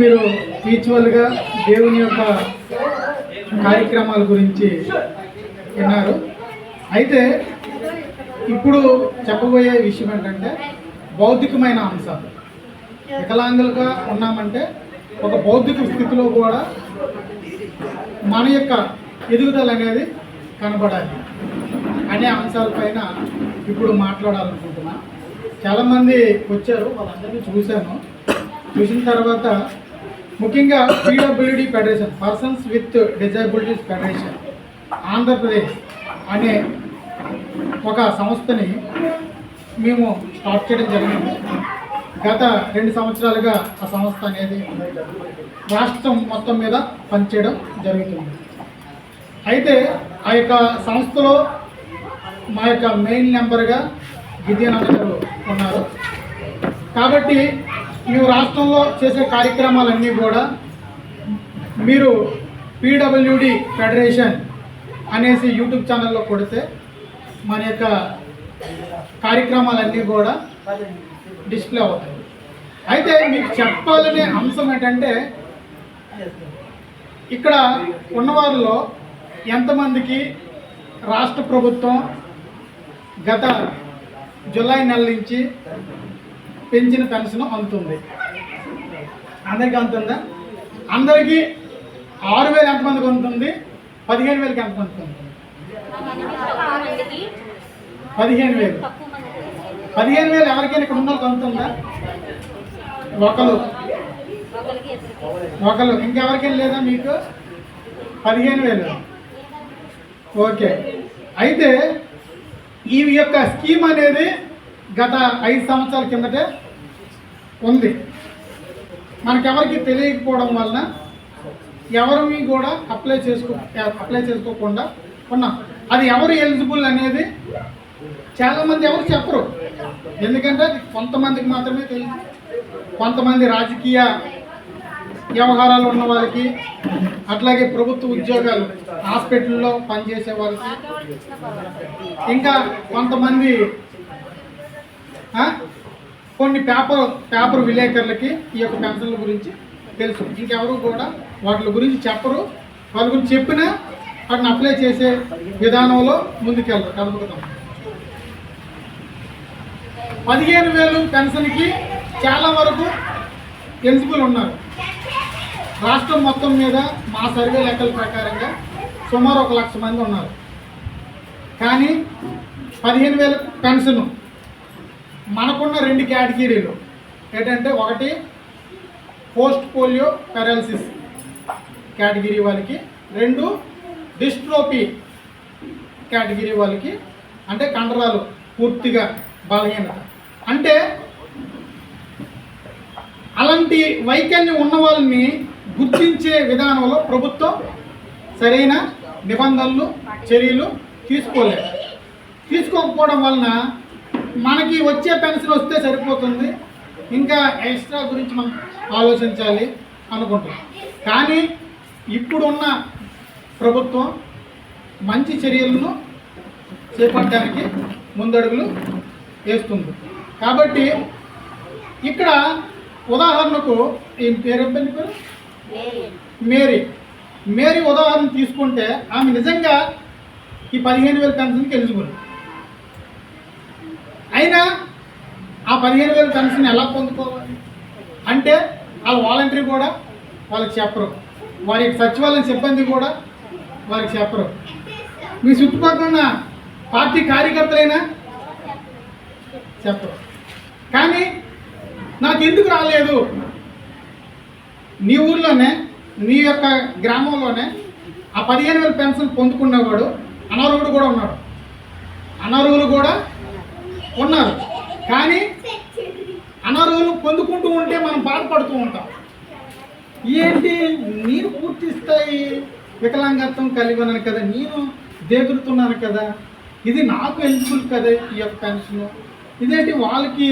మీరు స్పిరిచువల్గా దేవుని యొక్క కార్యక్రమాల గురించి విన్నారు? అయితే ఇప్పుడు చెప్పబోయే విషయం ఏంటంటే భౌతికమైన అంశాలు. వికలాంగులుగా ఉన్నామంటే ఒక భౌతిక స్థితిలో కూడా మన యొక్క ఎదుగుదల అనేది కనబడాలి అనే అంశాలపైన ఇప్పుడు మాట్లాడాలనుకుంటున్నా. చాలామంది వచ్చారు వాళ్ళందరినీ చూశాను. చూసిన తర్వాత ముఖ్యంగా PWD federation persons with disabilities federation Andhra Pradesh అనే ఒక సంస్థని మేము స్టార్ట్ చేయడం జరిగింది. గత రెండు సంవత్సరాలుగా ఆ సంస్థ అనేది రాష్ట్రం మొత్తం మీద పనిచేయడం జరుగుతుంది. అయితే ఆ యొక్క సంస్థలో మా యొక్క మెయిన్ నెంబర్గా గిద్యానంద గారు ఉన్నారు. కాబట్టి మేము రాష్ట్రంలో చేసే కార్యక్రమాలన్నీ కూడా మీరు పీడబ్ల్యూడి ఫెడరేషన్ అనేసి యూట్యూబ్ ఛానల్లో కొడితే మన యొక్క కార్యక్రమాలన్నీ కూడా డిస్ప్లే అవుతాయి. అయితే మీకు చెప్పాలనే అంశం ఏంటంటే ఇక్కడ ఉన్నవారిలో ఎంతమందికి రాష్ట్ర ప్రభుత్వం గత జులై నెల నుంచి పెంచిన పెన్షన్ అందుతుంది అందరికీ అందుతుందా అందరికీ ఆరు వేలు ఎంతమందికి అందుతుంది పదిహేను వేలకి ఎంతమందికి అందుతుంది పదిహేను వేలు. పదిహేను వేలు ఎవరికైనా ఇక్కడ ఉన్న వాళ్ళకి అందుతుందా ఒకరు ఒకరు ఇంకెవరికైనా లేదా మీకు? పదిహేను వేలు. ఓకే. అయితే ఈ యొక్క స్కీమ్ అనేది గత ఐదు సంవత్సరాల కిందటే ఉంది. మనకెవరికి తెలియకపోవడం వలన ఎవరిని కూడా అప్లై చేసుకో అప్లై చేసుకోకుండా ఉన్నాం. అది ఎవరు ఎలిజిబుల్ అనేది చాలామంది ఎవరు చెప్పరు. ఎందుకంటే అది కొంతమందికి మాత్రమే తెలుసు. కొంతమంది రాజకీయ వ్యవహారాలు ఉన్న వాళ్ళకి అట్లాగే ప్రభుత్వ ఉద్యోగాలు హాస్పిటల్లో పనిచేసే వాళ్ళకి. ఇంకా కొంతమంది కొన్ని పేపర్ పేపర్ విలేకరులకి ఈ యొక్క పెన్షన్ల గురించి తెలుసు. ఇంకెవరు కూడా వాటి గురించి చెప్పరు. వాళ్ళ గురించి చెప్పినా వాటిని అప్లై చేసే విధానంలో ముందుకెళ్ళరు. కలుపుతాం పదిహేను వేలు పెన్షన్కి చాలా వరకు ఎలిజిబుల్ ఉన్నారు. రాష్ట్రం మొత్తం మీద మా సర్వే లెక్కల ప్రకారంగా సుమారు ఒక లక్ష మంది ఉన్నారు. కానీ పదిహేను వేలు పెన్షన్ మనకున్న రెండు కేటగిరీలు ఏంటంటే ఒకటి పోస్ట్ పోలియో పెరాలసిస్ కేటగిరీ వాళ్ళకి రెండు డిస్ట్రోపీ కేటగిరీ వాళ్ళకి అంటే కండరాలు పూర్తిగా బలహీనత. అంటే అలాంటి వైకల్యం ఉన్న వాళ్ళని గుర్తించే విధానంలో ప్రభుత్వం సరైన నిబంధనలు చర్యలు తీసుకోలేదు. తీసుకోకపోవడం వలన మనకి వచ్చే పెన్షన్ వస్తే సరిపోతుంది. ఇంకా ఎక్స్ట్రా గురించి మనం ఆలోచించాలి అనుకుంటున్నాం. కానీ ఇప్పుడున్న ప్రభుత్వం మంచి చర్యలను చేపట్టడానికి ముందడుగులు వేస్తుంది. కాబట్టి ఇక్కడ ఉదాహరణకు ఈ పేరు పేరు? మేరీ. మేరీ ఉదాహరణ తీసుకుంటే ఆమె నిజంగా ఈ పదిహేను వేల పెన్షన్కి ఎలిజిబుల్. అయినా ఆ పదిహేను వేల పెన్షన్ ఎలా పొందుకోవాలి? అంటే వాళ్ళ వాలంటరీ కూడా వాళ్ళకి చెప్పరు. వారి సచివాలయం సిబ్బంది కూడా వారికి చెప్పరు. మీ చుట్టుపక్కల ఉన్న పార్టీ కార్యకర్తలైనా చెప్పరు. కానీ నాకు ఎందుకు రాలేదు? నీ ఊర్లోనే నీ యొక్క గ్రామంలోనే ఆ పదిహేను వేల పెన్షన్ పొందుకున్నవాడు అనర్హుడు కూడా ఉన్నాడు. అనర్హులు కూడా ఉన్నారు. కానీ అనారోగ్యం పొందుకుంటూ ఉంటే మనం బాధపడుతూ ఉంటాం. ఏంటి? నేను పూర్తి స్థాయి వికలాంగత్వం కలిగి ఉన్నాను కదా నేను దేగురుతున్నాను కదా ఇది నాకు ఎలిజిబుల్ కదా ఈ యొక్క పెన్షన్ ఇదేంటి వాళ్ళకి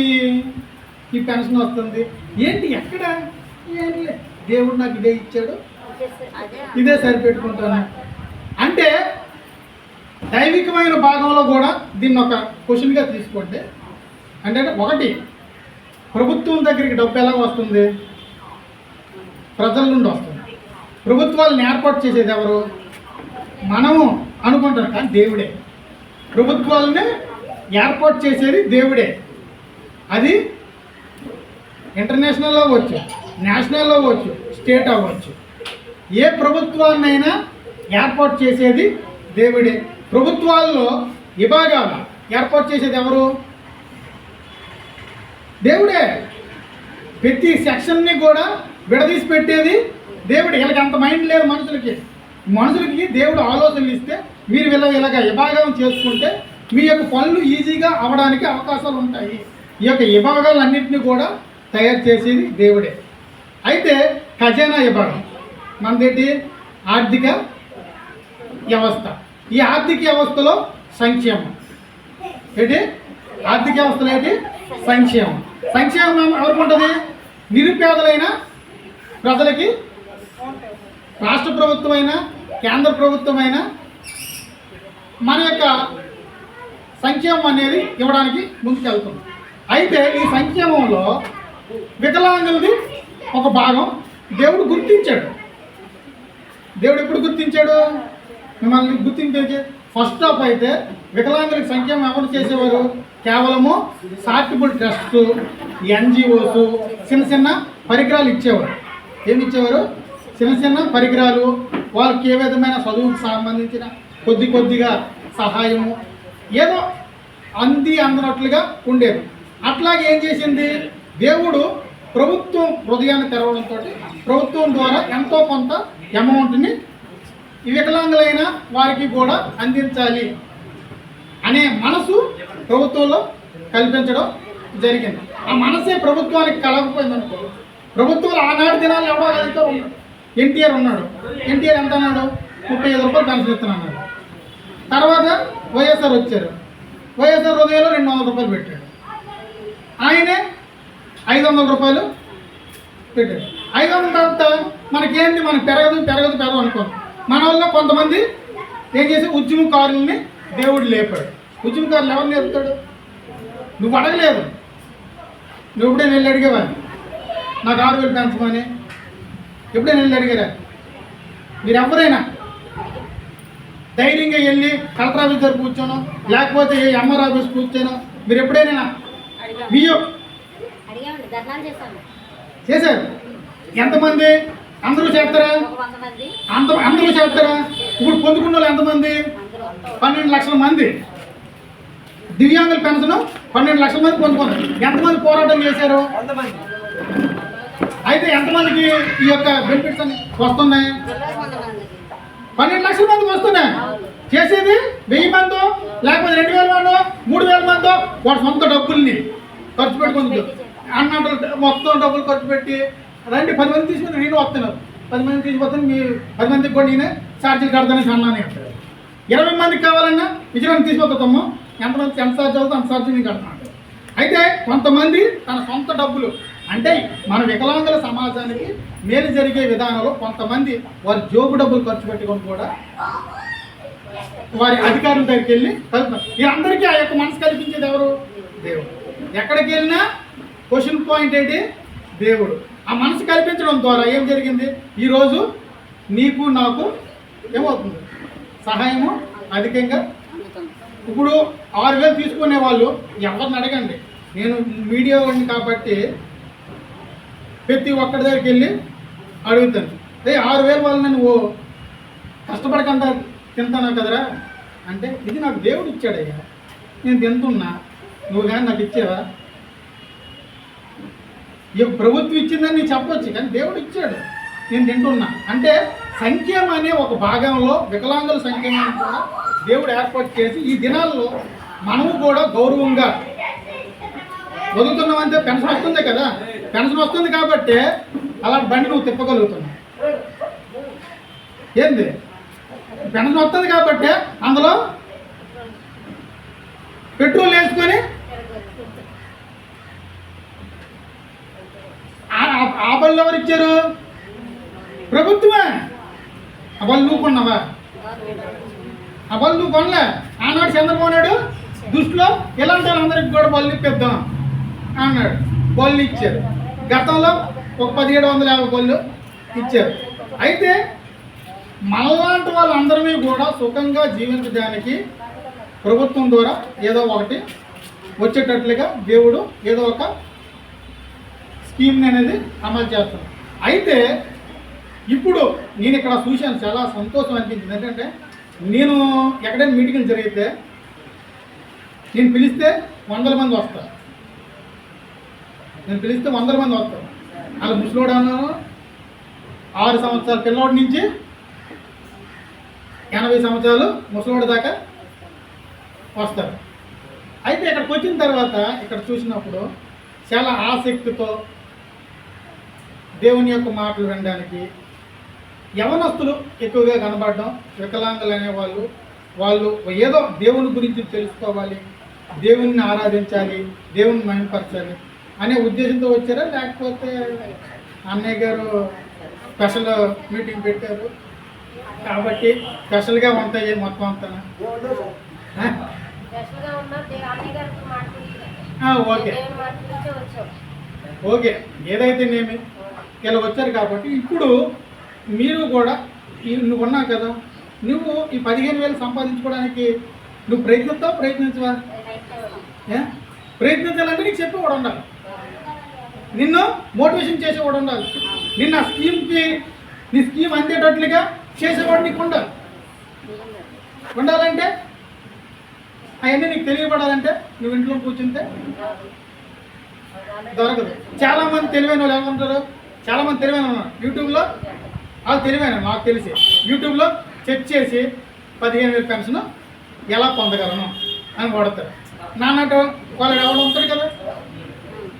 ఈ పెన్షన్ వస్తుంది? ఏంటి ఎక్కడ? ఏంటి దేవుడు నాకు ఇదే ఇచ్చాడు. ఇదే సరిపెట్టుకుంటాను. అంటే దైవికమైన భాగంలో కూడా దీన్ని ఒక క్వశ్చన్గా తీసుకోండి. అంటే ఒకటి ప్రభుత్వం దగ్గరికి డబ్బు ఎలా వస్తుంది? ప్రజల నుండి వస్తుంది. ప్రభుత్వాలను ఏర్పాటు చేసేది ఎవరు? మనము అనుకుంటాం కానీ దేవుడే. ప్రభుత్వాలని ఏర్పాటు చేసేది దేవుడే. అది ఇంటర్నేషనల్ అవ్వచ్చు నేషనల్ అవ్వచ్చు స్టేట్ అవ్వచ్చు. ఏ ప్రభుత్వాన్నైనా ఏర్పాటు చేసేది దేవుడే. ప్రభుత్వాల్లో విభాగాలు ఏర్పాటు చేసేది ఎవరు? దేవుడే. ప్రతి సెక్షన్ని కూడా విడదీసి పెట్టేది దేవుడు. వీళ్ళకి అంత మైండ్ లేదు మనుషులకి. మనుషులకి దేవుడు ఆలోచనలు ఇస్తే మీరు వీళ్ళ ఇలాగ విభాగం చేసుకుంటే మీ యొక్క పనులు ఈజీగా అవడానికి అవకాశాలు ఉంటాయి. ఈ యొక్క విభాగాలన్నింటినీ కూడా తయారు చేసేది దేవుడే. అయితే ఖజానా విభాగం. మనదేటి ఆర్థిక వ్యవస్థ. ఈ ఆర్థిక వ్యవస్థలో సంక్షేమం. ఏంటి? ఆర్థిక వ్యవస్థలో ఏంటి? సంక్షేమం. సంక్షేమం ఎవరికి ఉంటుంది? నిరుపేదలైన ప్రజలకి. రాష్ట్ర ప్రభుత్వమైన కేంద్ర ప్రభుత్వమైన మన యొక్క సంక్షేమం అనేది ఇవ్వడానికి ముందుకెళ్తుంది. అయితే ఈ సంక్షేమంలో వికలాంగులది ఒక భాగం దేవుడు గుర్తించాడు. దేవుడు ఎప్పుడు గుర్తించాడు? మిమ్మల్ని గుర్తించే ఫస్ట్ ఆఫ్ అయితే వికలాంగుల సంక్షేమం అమలు చేసేవారు కేవలము సార్టిబుల్ ట్రస్ట్ ఎన్జిఓస్ చిన్న చిన్న పరికరాలు ఇచ్చేవారు. ఏమి ఇచ్చేవారు? చిన్న చిన్న పరికరాలు వాళ్ళకి ఏ విధమైన చదువుకు సంబంధించిన కొద్ది కొద్దిగా సహాయము ఏదో అంది అందనట్లుగా ఉండేది. అట్లాగే ఏం చేసింది? దేవుడు ప్రభుత్వం హృదయాన్ని తెరవడంతో ప్రభుత్వం ద్వారా ఎంతో కొంత అమౌంట్ని వికలాంగులైన వారికి కూడా అందించాలి అనే మనసు ప్రభుత్వంలో కల్పించడం జరిగింది. ఆ మనసే ప్రభుత్వానికి కలగకపోయింది అనుకో. ప్రభుత్వాలు ఆనాటి దినాలు ఎవడో ఉన్నాడు. ఎన్టీఆర్ ఉన్నాడు. ఎన్టీఆర్ ఎంత అన్నాడు? ముప్పై ఐదు రూపాయలు పెన్షన్ ఇస్తున్నాడు తర్వాత వైఎస్ఆర్ వచ్చారు. వైఎస్ఆర్ హృదయంలో రెండు వందల రూపాయలు పెట్టాడు. ఆయనే ఐదు వందల రూపాయలు పెట్టాడు. ఐదు వందల తర్వాత మనకేంటి? మనకి పెరగదు పెరగదు పెరగదు అనుకోండి మన వల్ల కొంతమంది ఏం చేసి ఉద్యమకారుల్ని దేవుడు లేపాడు. ఉద్యమకారులు ఎవరు లేపుతాడు? నువ్వు అడగలేదు. నువ్వు ఎప్పుడైనా వెళ్ళి అడిగేవా? నాకు ఆరు వేలు పెంచమని. ఎప్పుడైనా వెళ్ళి అడిగారా? మీరు ఎవరైనా ధైర్యంగా వెళ్ళి కలెక్టర్ ఆఫీస్ దగ్గర కూర్చోను లేకపోతే ఎంఆర్ ఆఫీస్ కూర్చోను మీరు ఎప్పుడైనా చేశాము. చేశారు? ఎంతమంది? అందరూ చేస్తారా? మంది. అంత అందరూ చేస్తారా? ఇప్పుడు పొందుకున్న వాళ్ళు ఎంతమంది? పన్నెండు లక్షల మంది. దివ్యాంగుల పెన్షన్ పన్నెండు లక్షల మంది పొందుకున్నారు ఎంతమంది పోరాటం చేశారు? అయితే ఎంతమందికి ఈ యొక్క బెనిఫిట్స్ అని వస్తున్నాయి? పన్నెండు లక్షల మందికి వస్తున్నాయి. చేసేది వెయ్యి మందో లేకపోతే రెండు వేల మందో మూడు వేల మందో? వాడు సొంత డబ్బుల్ని ఖర్చు పెట్టుకుంది అన్నట్టు మొత్తం డబ్బులు ఖర్చు పెట్టి రండి పది మంది తీసుకుని నేను వస్తున్నారు పది మంది తీసుకొస్తాను మీ పది మందికి కూడా నేనే ఛార్జీలు కడతానని అన్నాను ఇరవై మందికి కావాలన్నా విజయనగరం తీసుకొస్తాము ఎంతమంది ఎంత ఛార్జ్ అవుతుందో అంత ఛార్జీ నేను కడతాను అయితే కొంతమంది తన సొంత డబ్బులు అంటే మన వికలాంగుల సమాజానికి మేలు జరిగే విధానంలో కొంతమంది వారి జోబు డబ్బులు ఖర్చు పెట్టుకొని కూడా వారి అధికారుల దగ్గరికి వెళ్ళి కలుపుతారు. వీరందరికీ ఆ యొక్క మనసు కల్పించేది ఎవరు? దేవుడు. ఎక్కడికి వెళ్ళినా క్వశ్చన్ పాయింట్ ఏంటి? దేవుడు. ఆ మనసు కల్పించడం ద్వారా ఏం జరిగింది? ఈరోజు నీకు నాకు ఏమవుతుంది? సహాయము అధికంగా ఇప్పుడు ఆరు వేలు తీసుకునే వాళ్ళు ఎవరిని అడగండి? నేను మీడియా వాడిని కాబట్టి ప్రతి ఒక్కడి దగ్గరికి వెళ్ళి అడుగుతాను. అదే ఆరు వేల వల్ల నేను నువ్వు కష్టపడకుండా తింటాను కదరా? అంటే ఇది నాకు దేవుడు ఇచ్చాడయ్యా. నేను తింటున్నా. నువ్వు కానీ నాకు ఇచ్చావా? ఇక ప్రభుత్వం ఇచ్చిందని చెప్పొచ్చు కానీ దేవుడు ఇచ్చాడు. నేను తింటున్నా. అంటే సంఖ్యం అనే ఒక భాగంలో వికలాంగుల సంఖ్యమాన్ని కూడా దేవుడు ఏర్పాటు చేసి ఈ దినాల్లో మనము కూడా గౌరవంగా వదులుతున్నామంటే పెన్షన్ వస్తుంది కదా? పెన్షన్ వస్తుంది కాబట్టి అలాంటి బండి నువ్వు తిప్పగలుగుతున్నావు. ఏంది? పెన్షన్ వస్తుంది కాబట్టి అందులో పెట్రోల్ వేసుకొని ఆ- ఆ- బళ్ళు ఎవరు ఇచ్చారు? ప్రభుత్వమే. ఆ బళ్ళు నువ్వు కొన్నావా? ఆ బళ్ళు నువ్వు కొనలే. ఆనాడు చంద్రబాబు నాయుడు దృష్టిలో ఇలాంటి వాళ్ళందరికి కూడా బళ్ళు ఇప్పిద్దాం అన్నాడు. బళ్ళు ఇచ్చారు. గతంలో ఒక పదిహేడు వందల యాభై బళ్ళు ఇచ్చారు. అయితే మనలాంటి వాళ్ళందరినీ కూడా సుఖంగా జీవించడానికి ప్రభుత్వం ద్వారా ఏదో ఒకటి వచ్చేటట్లుగా దేవుడు ఏదో ఒక స్కీమ్ని అనేది అమలు చేస్తాం అయితే ఇప్పుడు నేను ఇక్కడ చూశాను చాలా సంతోషం అనిపించింది. ఏంటంటే నేను ఎక్కడైనా మీటింగ్లు జరిగితే నేను పిలిస్తే వందల మంది వస్తారు. నేను పిలిస్తే వందల మంది వస్తారు. అలా ముసలోడు అన్నాను ఆరు సంవత్సరాల పిల్లోడి నుంచి ఎనభై సంవత్సరాలు ముసలోడి దాకా వస్తారు. అయితే ఇక్కడికి వచ్చిన తర్వాత ఇక్కడ చూసినప్పుడు చాలా ఆసక్తితో దేవుని యొక్క మాటలు వినడానికి యవనస్తులు ఎక్కువగా కనబడడం వికలాంగులు అనేవాళ్ళు వాళ్ళు ఏదో దేవుని గురించి తెలుసుకోవాలి దేవుణ్ణి ఆరాధించాలి దేవుని మహిమపరచాలి అనే ఉద్దేశంతో వచ్చారా? లేకపోతే అన్నయ్య గారు స్పెషల్ మీటింగ్ పెట్టారు? కాబట్టి స్పెషల్గా ఉంటాయి మొత్తం అంతా. ఓకే. ఓకే. ఏదైతే నేమి ఇలా వచ్చారు కాబట్టి ఇప్పుడు మీరు కూడా నువ్వు ఉన్నావు కదా నువ్వు ఈ పదిహేను వేలు సంపాదించుకోవడానికి నువ్వు ప్రయత్నిస్తావు ప్రయత్నించవా? ప్రయత్నించాలంటే నీకు చెప్పేవాడు ఉండాలి. నిన్ను మోటివేషన్ చేసేవాడు ఉండాలి. నిన్న ఆ స్కీమ్కి నీ స్కీమ్ అందేటట్లుగా చేసేవాడు నీకు ఉండాలి. ఉండాలంటే అవన్నీ నీకు తెలియబడాలంటే నువ్వు ఇంట్లో కూర్చుంటే దొరకదు. చాలా మంది తెలివైన వాళ్ళు ఎలా చాలామంది తెలివైన ఉన్నారు. యూట్యూబ్లో వాళ్ళు తెలివైన నాకు తెలిసి. యూట్యూబ్లో చెక్ చేసి పదిహేను వేల పెన్షన్ ఎలా పొందగలను అని కొడతారు నాన్నట్టు వాళ్ళు ఎవడు ఉంటారు కదా?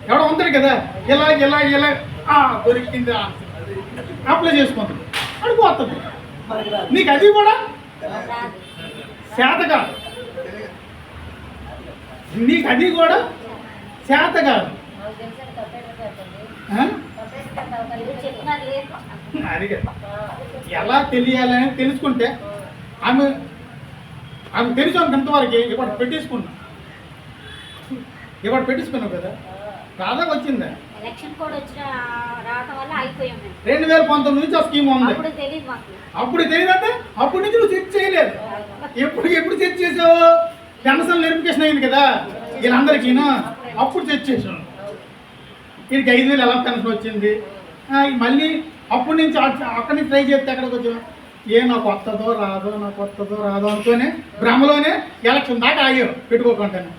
ఎవడో ఉంటారు కదా? ఇలా ఇలా ఇలా. ఆ, దొరికింది అప్లై చేసుకుంటారు. అడిపోతుంది నీకు అది కూడా శాత కాదు. నీకు అది కూడా శాత కాదు. ఎలా తెలియాలని తెలుసుకుంటే ఆమె ఆమె తెలుసు అంతవరకు ఇప్పుడు పెట్టేసుకున్నా. ఇప్పుడు పెట్టేసుకున్నావు కదా? రాధాకు వచ్చిందా? రెండు వేల పంతొమ్మిది నుంచి ఆ స్కీమ్ ఉంది. అప్పుడు తెలియదంటే అప్పటి నుంచి నువ్వు చెక్ చేయలేదు. ఎప్పుడు ఎప్పుడు చెక్ చేసావు? పెన్షన్ వెరిఫికేషన్ అయింది కదా? వీళ్ళందరికీ అప్పుడు చెక్ చేసాను వీడికి ఐదు వేలు ఎలా పెన్షన్ వచ్చింది. మళ్ళీ అప్పటి నుంచి అక్కడి నుంచి ట్రై చేస్తే ఎక్కడికి వచ్చావు? ఏ నాకు వస్తుందో రాదో నాకు వస్తుందో రాదో అనుకోనే భ్రమలోనే ఎలక్షన్ దాకా ఆగావు పెట్టుకోకుండానే.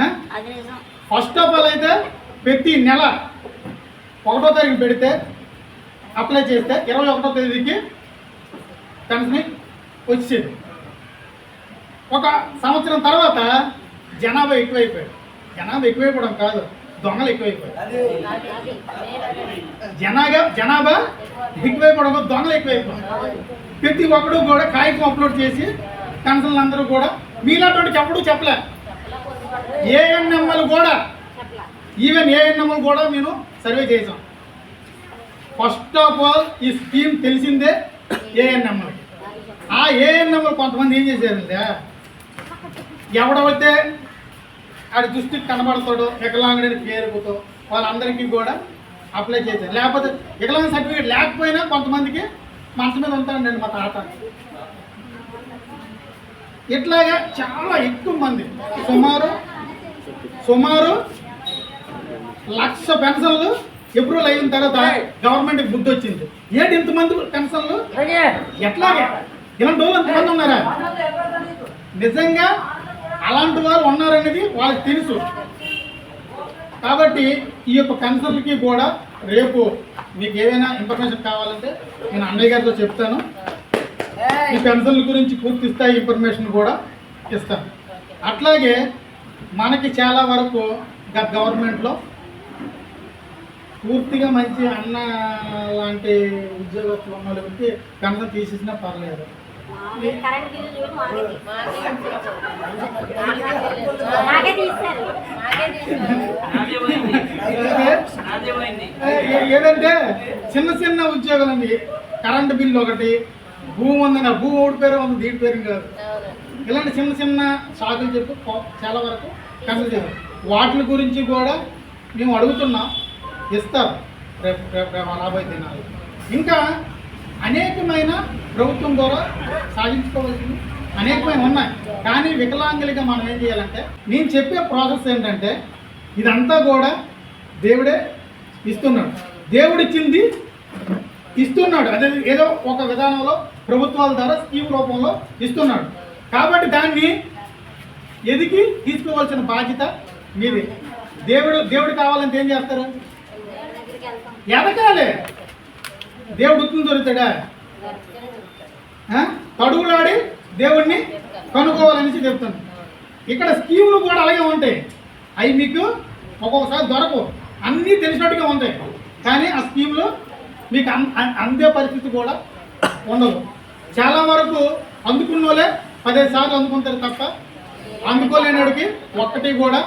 ఆ? అది నిజం. ఫస్ట్ ఆఫ్ ఆల్ అయితే ప్రతి నెల ఒకటో తారీఖు పెడితే అప్లై చేస్తే ఇరవై ఒకటో తేదీకి పెన్షన్ వచ్చేది. ఒక సంవత్సరం తర్వాత జనాభా ఎక్కువైపోయాడు. జనాభా ఎక్కువైపోవడం కాదు. దొంగలు ఎక్కువైపోయాయి. జనాభా జనాగా జనాభా ఎక్కువైపోవడం దొంగలు ఎక్కువైపోయాయి. ప్రతి ఒక్కడు కూడా కాగితం అప్లోడ్ చేసి పెన్షన్లు అందరూ కూడా మీలాంటి ఎప్పుడూ చెప్పలే. ఏఎన్ఎంఎల్ కూడా ఈవెన్ ఏఎన్ఎంఎల్ కూడా మేము సర్వే చేశాం. ఫస్ట్ ఆఫ్ ఆల్ ఈ స్కీమ్ తెలిసిందే ఏఎన్ఎంఎల్ ఆ ఏఎన్ఎంఎల్ కొంతమంది ఏం చేశారంటే ఎవడవైతే ఆడి దృష్టికి కనబడతాడో వికలాంగుడిని పేరుకుతో వాళ్ళందరికీ కూడా అప్లై చేశారు. లేకపోతే వికలాంగ సర్టిఫికేట్ లేకపోయినా కొంతమందికి మనసు మీద ఉంటాడండి మా తాత. ఇట్లాగా చాలా ఎక్కువ మంది సుమారు సుమారు లక్ష పెన్షన్లు అప్రూవల్ అయిన తర్వాత గవర్నమెంట్ బుద్ధి వచ్చింది. ఏంటి ఇంతమంది పెన్షన్లు? ఎట్లాగే? ఇలాంటి వాళ్ళు ఎంతమంది ఉన్నారా? నిజంగా అలాంటి వారు ఉన్నారనేది వాళ్ళకి తెలుసు. కాబట్టి ఈ యొక్క పెన్షన్లకి కూడా రేపు మీకు ఏదైనా ఇన్ఫర్మేషన్ కావాలంటే నేను అన్నయ్య గారితో చెప్తాను. ఈ పెన్షన్ల గురించి పూర్తి స్థాయి ఇన్ఫర్మేషన్ కూడా ఇస్తాను. అట్లాగే మనకి చాలా వరకు గత గవర్నమెంట్లో పూర్తిగా మంచి అన్న లాంటి ఉద్యోగస్తులు ఉన్న వాళ్ళకి పెన్షన్ తీసేసినా పర్లేదు. కరెంట్ బిల్లు నాకే తీస్తారు. ఏదంటే చిన్న చిన్న ఉద్యోగాలండి. కరెంట్ బిల్లు ఒకటి భూమి ఉందని ఆ భూమి ఒకటి పేరు ఉంది దీని పేరు కాదు. ఇలాంటి చిన్న చిన్న షాకులు చెప్పి చాలా వరకు కన్సల్ చేయాలి వాటి గురించి కూడా మేము అడుగుతున్నాం. ఇస్తారు. రేపు రేపు రేపు రాబోయే దినాలు ఇంకా అనేకమైన ప్రభుత్వం ద్వారా సాధించుకోవాల్సింది. అనేకమైన ఉన్నాయి. కానీ వికలాంగులుగా మనం ఏం చేయాలంటే నేను చెప్పే ప్రాసెస్ ఏంటంటే ఇదంతా కూడా దేవుడే ఇస్తున్నాడు. దేవుడిచ్చింది ఇస్తున్నాడు. అదే ఏదో ఒక విధానంలో ప్రభుత్వాల ద్వారా స్కీమ్ రూపంలో ఇస్తున్నాడు. కాబట్టి దాన్ని ఎదిగి తీసుకోవాల్సిన బాధ్యత మీది. దేవుడు దేవుడు కావాలంటే ఏం చేస్తారు? ఎదగాలి దేవుడు ఉత్తుని దొరుకుతాడా? తడుగులాడి దేవుణ్ణి కనుక్కోవాలనేసి చెప్తాను. ఇక్కడ స్కీములు కూడా అలాగే ఉంటాయి. అవి మీకు ఒక్కొక్కసారి దొరకవు. అన్నీ తెలిసినట్టుగా ఉంటాయి. కానీ ఆ స్కీములు మీకు అందే పరిస్థితి కూడా ఉండదు. చాలా వరకు అందుకున్న వాళ్ళే పదిహేను సార్లు అందుకుంటారు తప్ప అందుకోలేనివాడికి ఒక్కటి కూడా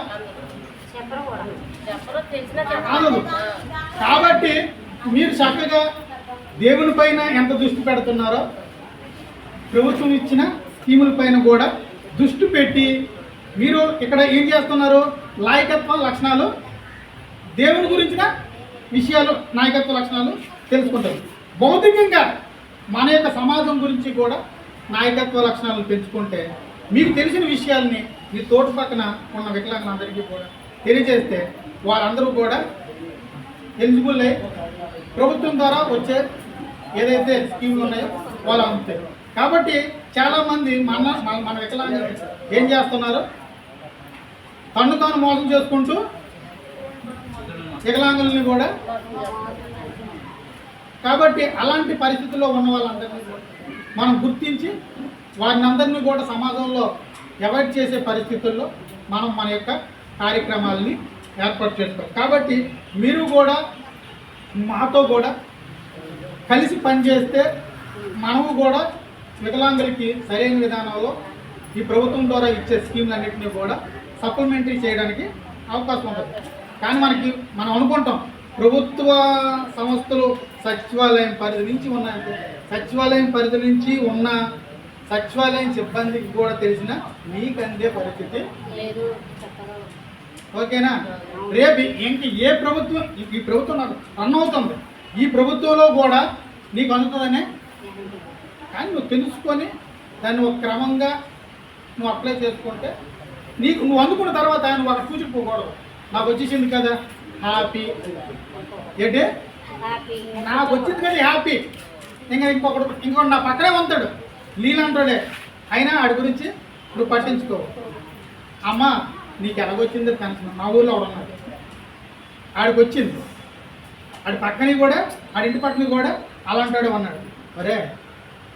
కాబట్టి మీరు చక్కగా దేవుని పైన ఎంత దృష్టి పెడుతున్నారో ప్రభుత్వం ఇచ్చిన స్కీముల పైన కూడా దృష్టి పెట్టి మీరు ఇక్కడ ఏం చేస్తున్నారు నాయకత్వ లక్షణాలు దేవుని గురించిన విషయాలు నాయకత్వ లక్షణాలు తెలుసుకుంటారు. భౌతికంగా మన యొక్క సమాజం గురించి కూడా నాయకత్వ లక్షణాలను పెంచుకుంటే మీకు తెలిసిన విషయాల్ని మీ తోటి పక్కన ఉన్న వికలాంగులందరికీ కూడా తెలియజేస్తే వారందరూ కూడా ఎలిజిబుల్ అయ్యి ప్రభుత్వం ద్వారా వచ్చే ఏదైతే స్కీములు ఉన్నాయో వాళ్ళు అందుతాయి కాబట్టి చాలామంది మన మన- వికలాంగులు ఏం చేస్తున్నారు? తను తాను మోసం చేసుకుంటూ వికలాంగుల్ని కూడా కాబట్టి అలాంటి పరిస్థితుల్లో ఉన్న వాళ్ళందరినీ మనం గుర్తించి వారిని అందరినీ కూడా సమాజంలో అవాయిడ్ చేసే పరిస్థితుల్లో మనం మన యొక్క కార్యక్రమాలని ఏర్పాటు చేసుకోవాలి. కాబట్టి మీరు కూడా మాతో కూడా కలిసి పనిచేస్తే మనము కూడా వికలాంగులకి సరైన విధానంలో ఈ ప్రభుత్వం ద్వారా ఇచ్చే స్కీమ్లన్నింటినీ కూడా సప్లిమెంటరీ చేయడానికి అవకాశం ఉంటుంది. కానీ మనకి మనం అనుకుంటాం ప్రభుత్వ సంస్థలు సచివాలయం పరిధి నుంచి ఉన్నాయంటే సచివాలయం పరిధి నుంచి ఉన్న సచివాలయం సిబ్బందికి కూడా తెలిసిన మీకు అందే పరిస్థితి ఓకేనా? రేపు ఇంక ఏ ప్రభుత్వం ఈ- ఈ ప్రభుత్వం నాకు రన్ అవుతుంది. ఈ ప్రభుత్వంలో కూడా నీకు అందుతుందనే? కానీ నువ్వు తెలుసుకొని దాన్ని ఒక క్రమంగా నువ్వు అప్లై చేసుకుంటే నీకు నువ్వు అందుకున్న తర్వాత నువ్వు అక్కడ కూర్చుకుపోకూడదు నాకు వచ్చేసింది కదా హ్యాపీ ఏంటి? నాకు వచ్చింది కదా హ్యాపీ ఇంకా ఇంకొకడు ఇంకొకటి నా పక్కనే ఉంటాడు. నీళ్ళంటాడే అయినా ఆడి గురించి నువ్వు పట్టించుకో. అమ్మ నీకు ఎలాగొచ్చిందో పెన్షన్ మా ఊళ్ళో ఒకడు ఉన్నాడు. ఆడికి వచ్చింది. ఆడి పక్కని కూడా ఆడింటి పక్కన కూడా అలాంటాడు అన్నాడు. అరే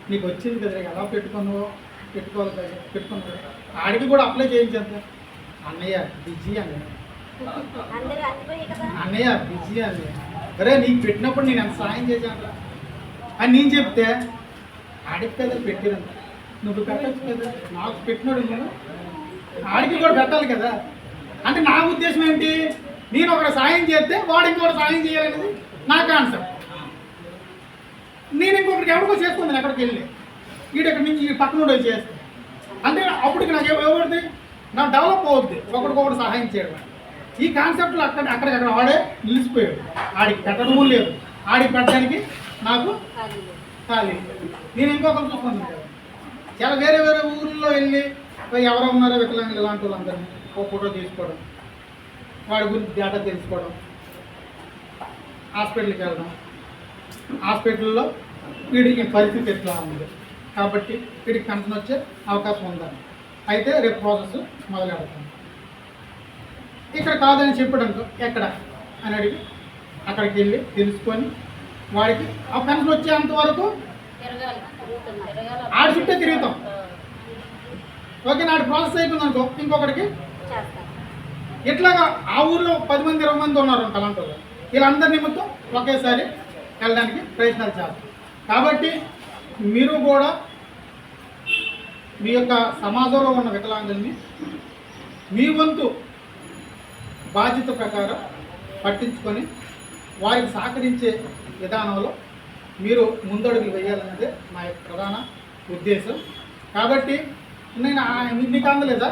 నీకు వచ్చింది కదా ఎలా పెట్టుకున్నావు? పెట్టుకోవాలి కదా పెట్టుకున్నావు ఆడికి కూడా అప్లై చేయించేద్దా? అన్నయ్య బిజీ అన్నయ్య. అన్నయ్య బిజీ అన్నయ్య. అరే నీకు పెట్టినప్పుడు నేను ఎంత సాయం చేశాను అని నేను చెప్తే ఆడికి కదా పెట్టినంత నువ్వు పెట్టచ్చు కదా? నాకు పెట్టినాడు నువ్వు. ఆడికి కూడా పెట్టాలి కదా. అంటే నా ఉద్దేశం ఏంటి? నేను ఒకటి సాయం చేస్తే వాడు ఇంకొకటి సాయం చేయాలనేది నా కాన్సెప్ట్ నేను ఇంకొకరికి ఎవరికో చేసుకుందాను ఎక్కడికి వెళ్ళి వీడు ఎక్కడి నుంచి ఈ పక్కన ఉండి చేస్తే అంటే అప్పటికి నాకు ఎవరిది? నాకు డెవలప్ అవుద్ది. ఒకరికొకటి సహాయం చేయడం. ఈ కాన్సెప్ట్లో అక్కడ అక్కడికక్కడ వాడే నిలిచిపోయాడు. ఆడికి పెట్టడము లేదు. ఆడికి పెట్టడానికి నాకు ఖాళీ నేను ఇంకొకరు చూసుకుంటాను చాలా వేరే వేరే ఊళ్ళో వెళ్ళి ఎవరు ఎవరో ఉన్నారో వికలాంగులు ఇలాంటి వాళ్ళందరినీ ఒక ఫోటో తీసుకోవడం వాడి గురించి డేటా తెలుసుకోవడం హాస్పిటల్కి వెళ్ళడం హాస్పిటల్లో వీడికి పరిస్థితి ఎట్లా ఉంది? కాబట్టి వీడికి కన్సర్న్ వచ్చే అవకాశం ఉందని అయితే రేపు ప్రాసెస్ మొదలెడతాం. ఇక్కడ కాదని చెప్పడంతో ఎక్కడ? అని అడిగి అక్కడికి వెళ్ళి తెలుసుకొని వాడికి ఆ కన్సర్న్ వచ్చేంత వరకు ఆడి చుట్టే తిరుగుతాం. ఓకే నాడు ప్రాసెస్ అయిపోయింది అనుకో ఇంకొకటికి ఇట్లాగా ఆ ఊర్లో పది మంది ఇరవై మంది ఉన్నారు అలాంటి వీళ్ళందరి నిమిత్తం ఒకేసారి వెళ్ళడానికి ప్రయత్నాలు చేస్తారు కాబట్టి మీరు కూడా మీ యొక్క సమాజంలో ఉన్న వికలాంగుల్ని మీ వంతు బాధ్యత ప్రకారం పట్టించుకొని వారికి సహకరించే విధానంలో మీరు ముందడుగులు వేయాలన్నదే మా యొక్క ప్రధాన ఉద్దేశం. కాబట్టి నేను ఆ- నీకు అందలేదా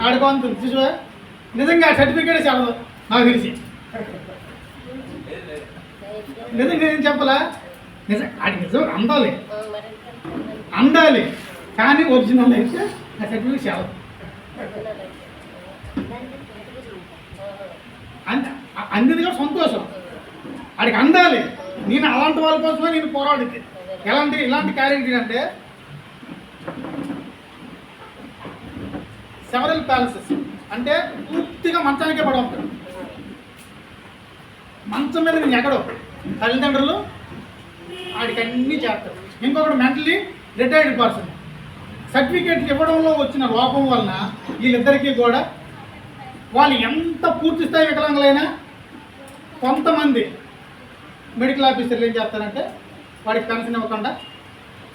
ఆడుకోంతుంది చూసావా? నిజంగా సర్టిఫికేట్ చాలా నాకు తెలిసి. నిజం నేను చెప్పలా? నిజం అది నిజం అందాలి. అందాలి. కానీ ఒరిజినల్ అయితే ఆ సర్టిఫికేట్ చాలా అందింది కూడా సంతోషం. వాడికి అందాలి. నేను అలాంటి వాళ్ళ కోసమే నేను పోరాడింది ఎలాంటి ఇలాంటి క్యారెక్టర్ అంటే సెవరల్ ప్యాలెసెస్ అంటే పూర్తిగా మంచానికే పడి ఉంటాడు మంచం మీద నేను ఎక్కడో తల్లిదండ్రులు వాడికి అన్నీ చేస్తారు. ఇంకొకటి మెంటలీ రిటైర్డ్ పర్సన్ సర్టిఫికేట్ ఇవ్వడంలో వచ్చిన లోపం వలన వీళ్ళిద్దరికీ కూడా వాళ్ళు ఎంత పూర్తి స్థాయి వికలాంగులైనా కొంతమంది మెడికల్ ఆఫీసర్లు ఏం చేస్తారంటే వాడికి పెన్షన్ ఇవ్వకుండా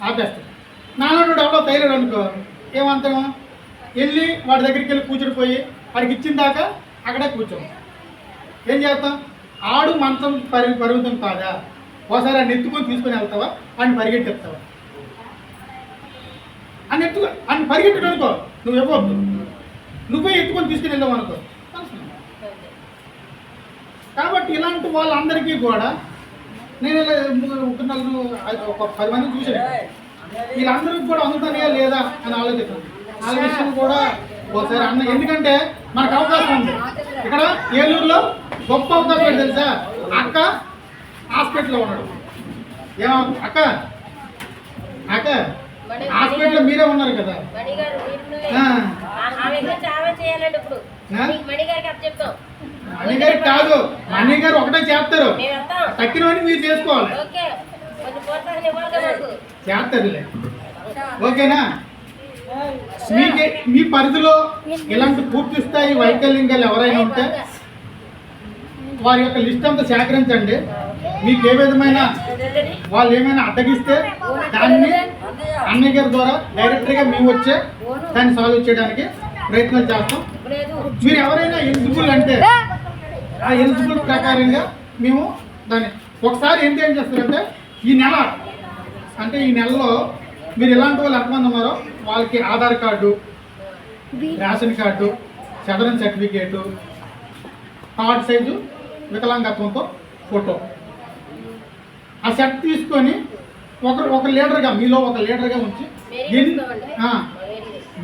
ఆపేస్తారు. నాన్నడు ఎవరో తైలడు అనుకో ఏమంతమో వెళ్ళి వాడి దగ్గరికి వెళ్ళి కూర్చుని పోయి వాడికి ఇచ్చిన దాకా అక్కడే కూర్చోం ఏం చేస్తాం? ఆడు మంచం పరి పరిమితం కాదా? ఒకసారి ఆయన ఎత్తుకొని తీసుకొని వెళ్తావా? వాడిని పరిగెట్టేస్తావా అని ఎత్తు అని పరిగెట్టడం అనుకో నువ్వు ఇవ్వద్దు నువ్వే ఎత్తుకొని తీసుకుని వెళ్ళావు అనుకో. కాబట్టి ఇలాంటి వాళ్ళందరికీ కూడా నేను ఇలా ఒక నలుగురు ఒక పది మంది చూసాను వీళ్ళందరికీ కూడా అందుతానే లేదా అని ఆలోచిస్తాను ఆ విషయం కూడా ఒకసారి అన్న. ఎందుకంటే మనకు అవకాశం ఉంది. ఇక్కడ ఏలూరులో గొప్ప అవకాశం తెలుసా? అక్క హాస్పిటల్లో ఉన్నాడు. ఏమో అక్క? అక్క హాస్పిటల్లో మీరే ఉన్నారు కదా. మణిగారు కాదు. మణి గారు ఒకటే చేస్తారు. తక్కినవన్నీ మీరు చేసుకోవాలి. చేస్తారులే. ఓకేనా? మీకే మీ పరిధిలో ఇలాంటి పూర్తి స్థాయి వైకల్యం ఎవరైనా ఉంటే వారి యొక్క లిస్ట్ అంతా సేకరించండి. మీకు ఏ విధమైన వాళ్ళు ఏమైనా అడ్డగిస్తే దాన్ని అన్నయ్య గారి ద్వారా డైరెక్ట్గా మేము వచ్చే దాన్ని సాల్వ్ చేయడానికి ప్రయత్నం చేస్తాం. మీరు ఎవరైనా ఎలిజిబుల్ అంటే ఆ ఎలిజిబుల్ ప్రకారంగా మేము దాన్ని ఒకసారి ఏంటి ఏం చేస్తారంటే ఈ నెల అంటే ఈ నెలలో మీరు ఎలాంటి వాళ్ళు ఎంతమంది ఉన్నారో వాళ్ళకి ఆధార్ కార్డు రేషన్ కార్డు చదరన్ సర్టిఫికేటు కార్డ్ సైజు వికలాంగత్వంతో ఫోటో. ఆ సెట్ తీసుకొని ఒకరు ఒక లీడర్గా మీలో ఒక లీడర్గా ఉంచి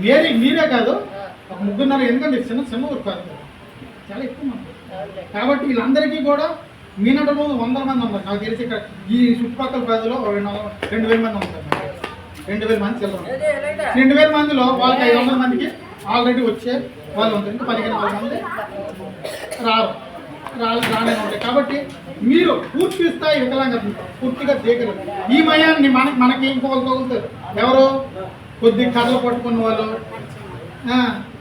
మీరే మీరే కాదు ఒక ముగ్గురున్నర ఎందుకంటే చిన్న చిన్న ఊరు కాదు. చాలా ఎక్కువ మంది. కాబట్టి వీళ్ళందరికీ కూడా మీనట ముందు వందల మంది ఉన్నారు. నాకు తెలిసి ఇక్కడ ఈ చుట్టుపక్కల ప్రజలు ఒక రెండు రెండు వేల మంది ఉంటారు రెండు వేల మంది చిల్లర. రెండు వేల మందిలో వాళ్ళకి ఐదు వందల మందికి ఆల్రెడీ వచ్చే వాళ్ళు ఉంటారు ఇంకా పదిహేను వందల మంది రారు. రాళ్ళు రానే ఉంటాయి. కాబట్టి మీరు పూర్తి స్థాయి వికలాంగత పూర్తిగా తీగలు ఈ మయాన్ని మనకి మనకి ఇంకొకరు తగులుతారు. ఎవరు? కొద్ది కథలు పట్టుకున్న వాళ్ళు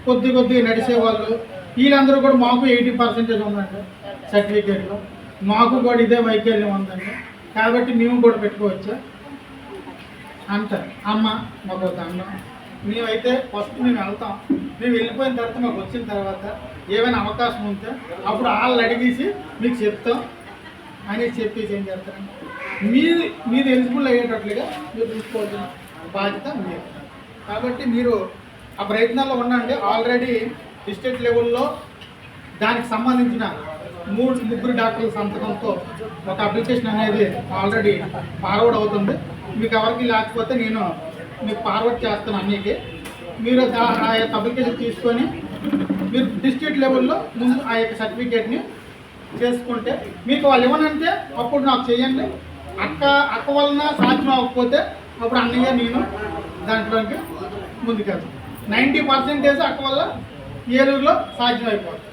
కొద్ది కొద్ది నడిచే వాళ్ళు. వీళ్ళందరూ కూడా మాకు ఎయిటీ పర్సెంటేజ్ ఉందండి సర్టిఫికేట్లో. మాకు కూడా ఇదే వైకల్యం ఉందండి. కాబట్టి మేము కూడా పెట్టుకోవచ్చా? అంటారు అమ్మ మాకు ఒక అన్నం మేమైతే ఫస్ట్ మేము వెళ్తాం. మేము వెళ్ళిపోయిన తర్వాత మాకు వచ్చిన తర్వాత ఏమైనా అవకాశం ఉంటే అప్పుడు వాళ్ళు అడిగేసి మీకు చెప్తాం అని చెప్పేసి ఏం చేస్తారండి మీది మీది ఎలిజిబుల్ అయ్యేటట్లుగా మీరు చూసుకోవాల్సిన బాధ్యత మీరు కాబట్టి మీరు ఆ ప్రయత్నాల్లో ఉండండి. ఆల్రెడీ డిస్ట్రిక్ట్ లెవెల్లో దానికి సంబంధించిన మూడు ముగ్గురు డాక్టర్ల సంతకంతో ఒక అప్లికేషన్ అనేది ఆల్రెడీ ఫార్వర్డ్ అవుతుంది. మీకు ఎవరికి లేకపోతే నేను మీకు ఫార్వర్డ్ చేస్తాను అన్నికి మీరు దా- ఆ యొక్క అప్లికేషన్ తీసుకొని మీరు డిస్ట్రిక్ట్ లెవెల్లో ముందు ఆ యొక్క సర్టిఫికేట్ని చేసుకుంటే మీకు వాళ్ళు ఇవ్వనంటే అప్పుడు నాకు చేయండి అక్క అక్క వలన సాధ్యం అవ్వకపోతే అప్పుడు అన్నయ్య నేను దాంట్లోకి ముందుకెళ్తాను. నైంటీ పర్సెంటేజ్ అక్క వల్ల ఏలూరులో సాధ్యం అయిపోతుంది.